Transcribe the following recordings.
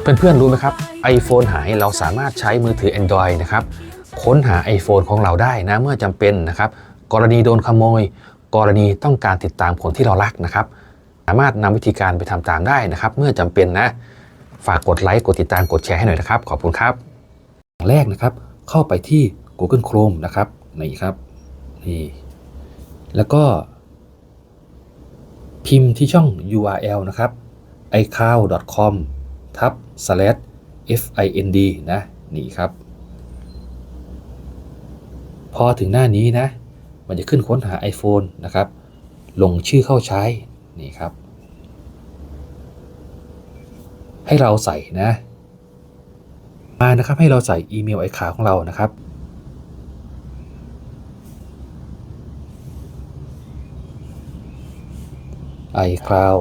เพื่อนๆรู้ไหมครับ iPhone หายเราสามารถใช้มือถือ Android นะครับค้นหา iPhone ของเราได้นะเมื่อจำเป็นนะครับ กรณีโดนขโมย กรณีต้องการติดตามคนที่เรารักนะครับ สามารถนำวิธีการไปทำตามได้นะครับ เมื่อจำเป็นนะ ฝากกดไลค์กดติดตามกดแชร์ให้หน่อยนะครับ ขอบคุณครับอย่างแรกนะครับ เข้าไปที่ Google Chrome นะครับนี่ครับนี่แล้วก็ พิมพ์ที่ช่อง URL นะครับ icloud.com ทับ slash find นะนี่ครับ พอถึงหน้านี้นะ มันจะขึ้นค้นหา iPhone นะครับ ลงชื่อเข้าใช้ นี่ครับ ให้เราใส่นะ มานะครับให้เราใส่อีเมลไอคาของเรานะครับ iCloud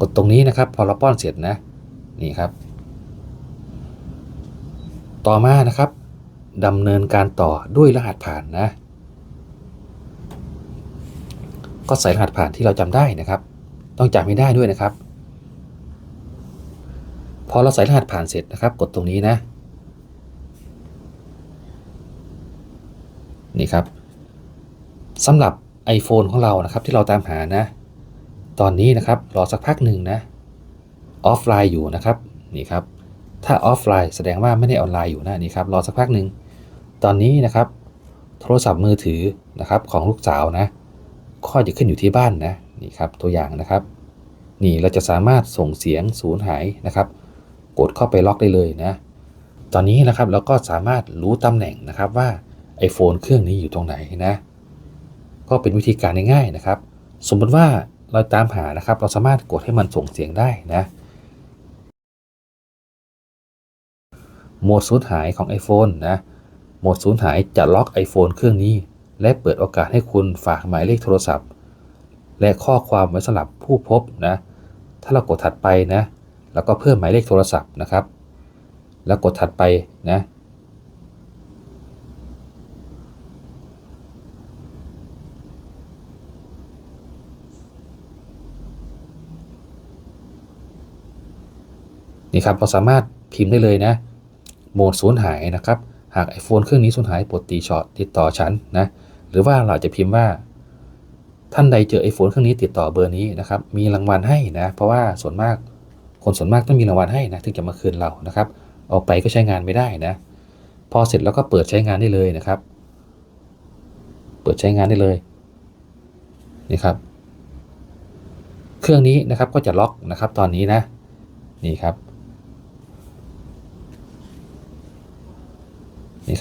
กดตรงนี้นะครับ พอเราป้อนเสร็จนะ นี่ครับ ต่อมานะครับดำเนินการต่อด้วยรหัสผ่านนะ ก็ใส่รหัสผ่านที่เราจำได้นะครับ ต้องจำไม่ได้ด้วยนะครับ พอเราใส่รหัสผ่านเสร็จนะครับ กดตรงนี้นะ นี่ครับสำหรับ iPhone ของเรานะครับที่เราตามหานะ ตอนนี้นะครับรอสักพักหนึ่งนะออฟไลน์อยู่นะครับนี่ครับถ้าออฟไลน์แสดงว่าไม่ได้ออนไลน์อยู่นะนี่ครับรอสักพักหนึ่งตอนนี้นะครับ โทรศัพท์มือถือนะครับของลูกสาวนะข้อจะขึ้นอยู่ที่บ้านนะนี่ครับตัวอย่างนะครับ นี่เราจะสามารถส่งเสียงสูญหายนะครับ กดเข้าไปล็อกได้เลยนะตอนนี้นะครับเราก็สามารถรู้ตำแหน่งนะครับว่า iPhone เครื่องนี้อยู่ตรงไหนนะ ก็เป็นวิธีการง่ายๆนะครับ สมมติว่า เราตามหานะครับ เราสามารถกดให้มันส่งเสียงได้นะโหมดสูญหายของ iPhone นะโหมดสูญหายจะล็อก iPhone เครื่องนี้ และเปิดโอกาสให้คุณฝากหมายเลขโทรศัพท์ และข้อความไว้สำหรับผู้พบนะ ถ้าเรากดถัดไปนะ แล้วก็เพิ่มหมายเลขโทรศัพท์นะครับ แล้วกดถัดไปนะ นี่ครับเราสามารถพิมพ์ได้เลยนะโหมดสูญหายนะครับ หาก iPhone เครื่องนี้สูญหายโปรดตีช็อตติดต่อฉันนะหรือว่าเราจะพิมพ์ว่า ท่านใดเจอ iPhone เครื่องนี้ติดต่อเบอร์นี้นะครับมีรางวัลให้นะ เพราะว่าส่วนมากคนส่วนมากต้องมีรางวัลให้นะถึงจะมาคืนเรานะครับออกไปก็ใช้งานไม่ได้นะ พอเสร็จแล้วก็เปิดใช้งานได้เลยนะครับ เปิดใช้งานได้เลยนี่ครับ เครื่องนี้นะครับก็จะล็อกนะครับตอนนี้นะนี่ครับ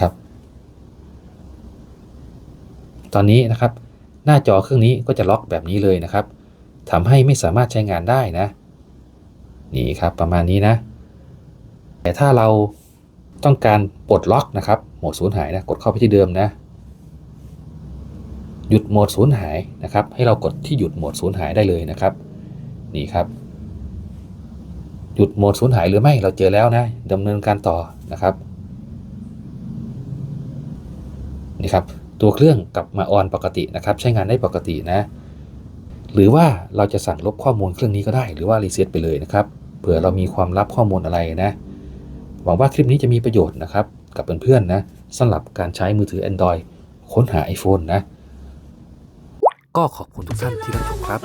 ครับ ตอนนี้นะครับ หน้าจอเครื่องนี้ก็จะล็อกแบบนี้เลยนะครับทำให้ไม่สามารถใช้งานได้นะ นี่ครับประมาณนี้นะ แต่ถ้าเราต้องการปลดล็อกนะครับโหมดสูญหายนะกดเข้าไปที่เดิมนะหยุดโหมดสูญหายนะครับ ให้เรากดที่หยุดโหมดสูญหายได้เลยนะครับ นี่ครับ หยุดโหมดสูญหายหรือไม่เราเจอแล้วนะดำเนินการต่อนะครับ นี่ครับตัวเครื่องกลับมาออนปกตินะครับ ใช้งานได้ปกตินะ หรือว่าเราจะสั่งลบข้อมูลเครื่องนี้ก็ได้ หรือว่ารีเซ็ตไปเลยนะครับเผื่อเรามีความลับข้อมูลอะไรนะ หวังว่าคลิปนี้จะมีประโยชน์นะครับ กับเพื่อนๆนะสำหรับการใช้มือถือ Android ค้นหา iPhone นะ ก็ขอบคุณทุกท่านที่รับชมครับ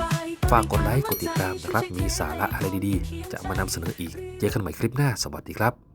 ฝากกดไลค์กดติดตามนะครับมีสาระอะไรดีๆ จะมานำเสนออีก เจอกันใหม่คลิปหน้าสวัสดีครับ